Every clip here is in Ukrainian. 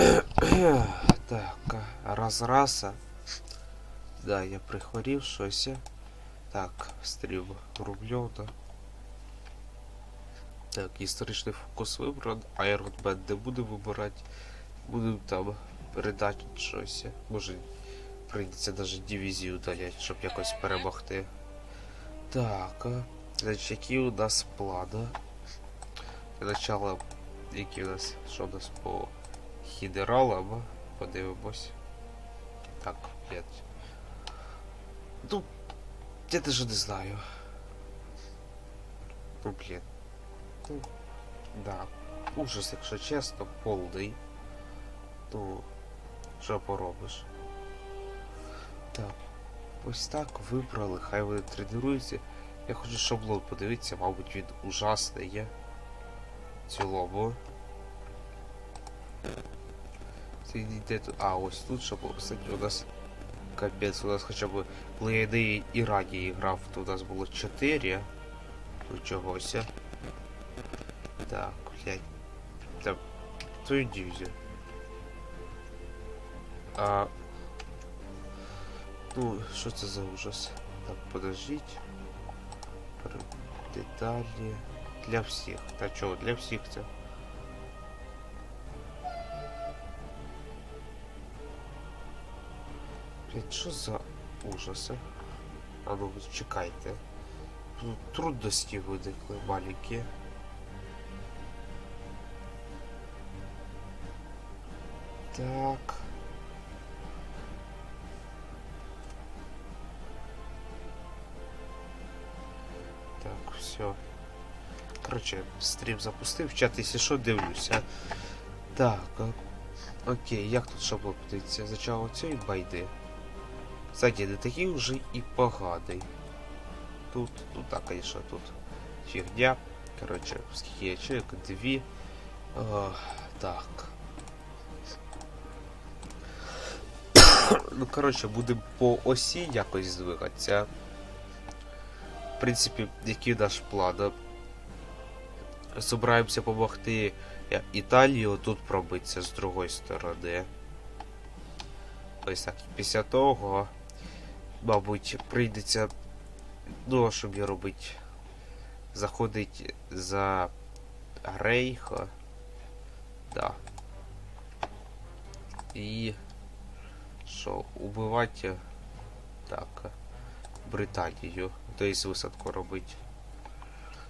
так, раз раса. Да, я прихворів щось. Так, стрім рубльов, да. Так, історичний фокус вибран, Man не буде вибирати. Будемо там передати щось. Може прийдеться навіть дивізію удаляти, щоб якось перемогти. Так, а, значить, які у нас плани? Для начала, які у нас, що у нас по хідералам, подивимось. Так, блядь. Ну, я даже не знаю. Ну, блін. Ну, да. Ужас, якщо чесно, повний. Ну, що поробиш? Так. Ось так вибрали, хай вони тренуються. Я хочу шаблон подивитися, мабуть, він ужасний є. В цілому. Йде тут. А, ось тут шаблон. Кстати, у нас капець, у нас хоча б коли я не і раді грав, то у нас було 4. Ну чогось. Так, блядь. Так, твою дивізію. А... Ну, що це за ужас? Так, подождіть. Деталі. Для всіх. Та чого, для всіх це. Блять, що за ужаси? А ну, чекайте. Тут трудності виникли маленькі. Так. Так, все. Короче, стрім запустив, чат, якщо що, дивлюся. Так, окей, як тут шаблон подивитися? Зачало цієї байди. Кстати, не такий вже і поганий. Тут, тут, так, конечно, тут фігня. Короче, скільки я чоловік? Дві. О, так. ну, короче, будемо по осі якось здвигатися. В принципі, який наш план? Собираємося допомогти Італії тут пробитися з другої сторони. Ось так, після того, мабуть, прийдеться. Ну, що мені робити? Заходить за Рейха. Да. І. Що, убивати. Так. Британію. Тобто висадку робити.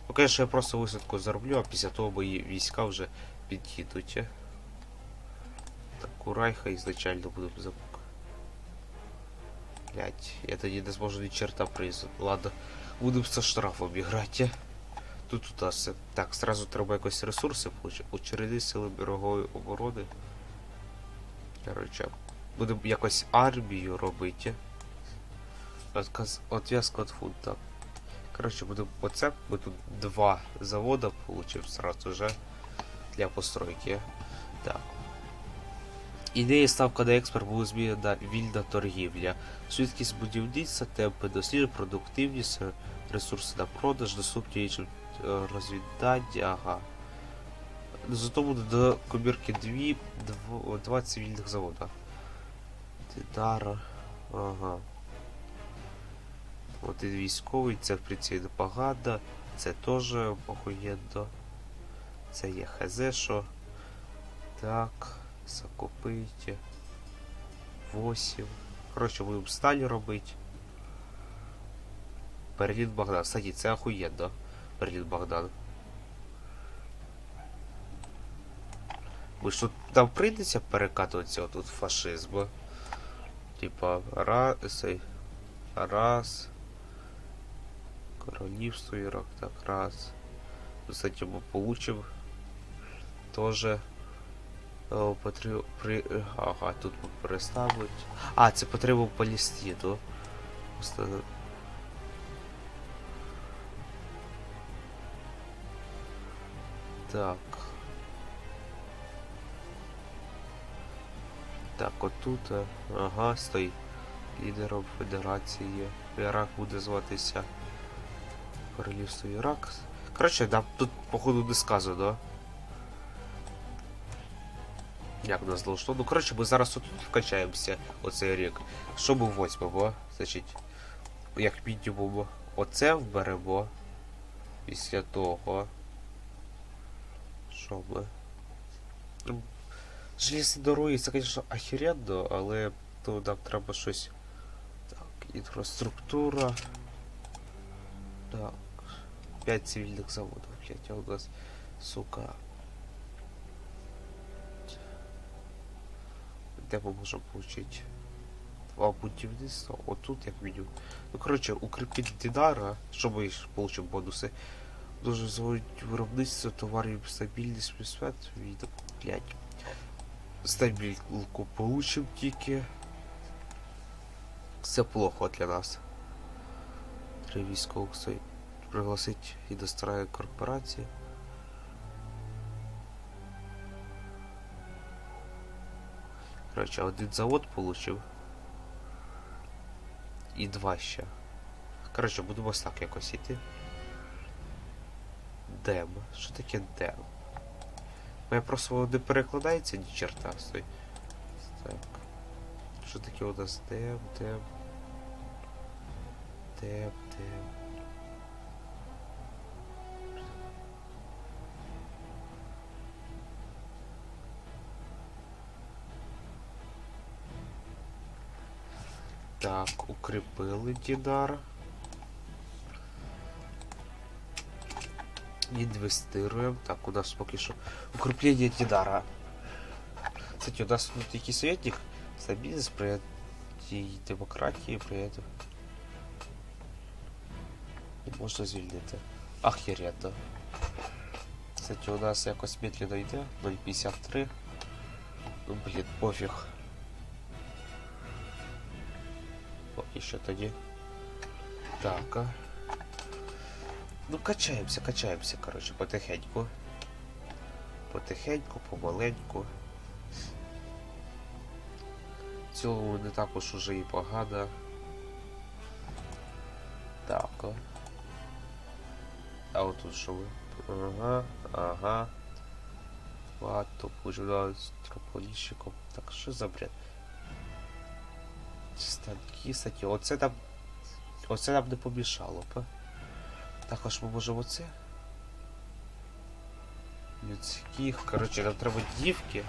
Ну, конечно, я просто висадку зароблю, а після того мої війська вже під'їдуть. Так, у Райха ізначально буде запук. Блять, я тоді не зможу ні черта призу. Ладно, будемо со штрафом грати. Тут у нас. Так, сразу треба якось ресурси. Очереди сили берегової оборони. Короче, будемо якось армію робити. Отказ... Отв'язка від фунта. Короче, будемо оце. Ми тут два завода получимо сразу же для постройки. Так. Ідея ставка на експорт була змінена вільна торгівля. Швидкість будівництва, темпи досліджень, продуктивність, ресурси на продаж, доступні іншим е, розвідання. Ага. Зато до комірки 2, 2, 2 цивільних завода. Титара. Ага. От і військовий, це в принципі непогано. Це теж охуєнно. Це є хз, що. Так, закупити. 8. Коротше, будемо сталь робити. Берлін Богдан. Кстати, це охуєнно. Берлін Богдан. Ви що там прийдеться перекатуватися тут фашизм? Типа, раз. Раз. Королівство Ірак, так, раз. Кстати, мы получим тоже о, потреб... при... Ага, тут переставить. А, це потреба в Палестину. Просто... Так. Так, отут, е, ага, стой. Лідером Федерації. Ірак буде зватися. Королівство Ірак. Коротше, да, тут, походу, не сказано. Як нас должно? Ну, коротше, ми зараз тут вкачаємося оцей рік. Що ми возьмемо? Значить, як мінімум, оце вберемо. Після того. Що ми? Ну, Железні дороги, це, звісно, охеренно, але то нам треба щось. Так, інфраструктура. Так. 5 цивільних заводів, блять, у нас, сука. Ми можемо получити? А будівництво? Отут як мінімум. Ну, коротше, укріпіть Динара, що ми получимо бонуси. Дуже зводить виробництво товарів стабільність свят від блять. Стабільку получим тільки. Це плохо для нас. Три військових. Пригласить індустріальні корпорації. Короче, один завод получив. І два ще. Коротше, будемо ось так якось іти. Дем. Що таке дем? Моє просто не перекладається ні черта стой. Так. Що таке у нас дем, дем. Дем, дем. Так, укріпили Дінара. Інвестируємо. Так, у нас поки що укріплення Дінара. Кстати, у нас тут якийсь советник. Стабільність, сприяти демократії, прияти. Не можна звільнити. Ахеренно. Кстати, у нас якось медленно йде. 0,53. Ну, блін, пофіг. Поки що тоді. Так. а. Ну, качаємося, качаємося, коротше, потихеньку. Потихеньку, помаленьку. В цілому не також уже і погано. Так. а. А отут що ви? Ага, ага. Ладно, пужу з трополіщиком. Так, що за бред? Станки, кстати, оце нам. Оце нам не помішало б. Також ми можемо оце. Людських. Коротше, нам треба дівки.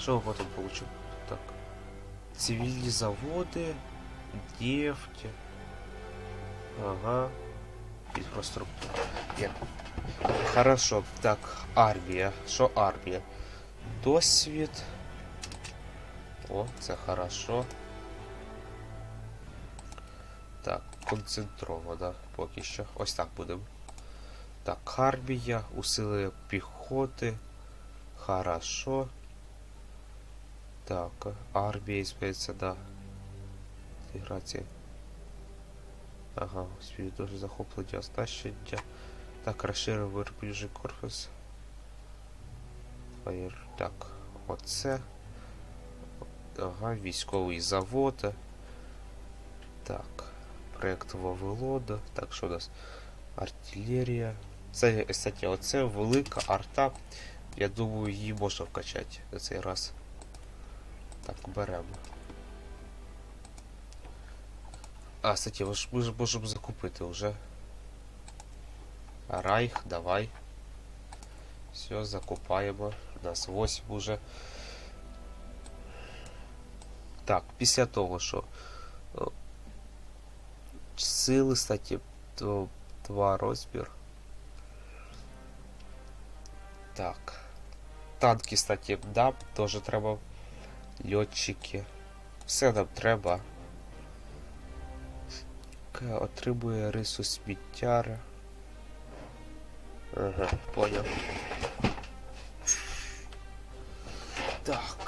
Що ми потім получимо? Так. Цивільні заводи, нефть. Ага. Інфраструктура. Є. Хорошо. Так, армія. Що армія? Досвід. О, це хорошо. Так, концентровано поки що. Ось так будемо. Так, армія, усилення піхоти. Хорошо. Так, армія здається, да. Інтеграція. Ага, спів дуже захоплення оснащення. Так, розширив виробничий корпус. Фаєр. Так, оце. Ага, військовий завод. Так, проект Вавилода. Так, що у нас? Артилерія. Це, кстати, оце велика арта. Я думаю, її можна вкачати на цей раз. Так, беремо. А, кстати, ми ж, ми ж можемо закупити вже. Райх, давай. Все, закупаємо. У нас 8 уже. Так, після того, що сили, кстати, то два розбір. Так. Танки, кстати, да, теж треба. Льотчики. Все нам треба. Отримує рису сміттяра. Ага, понял. Так.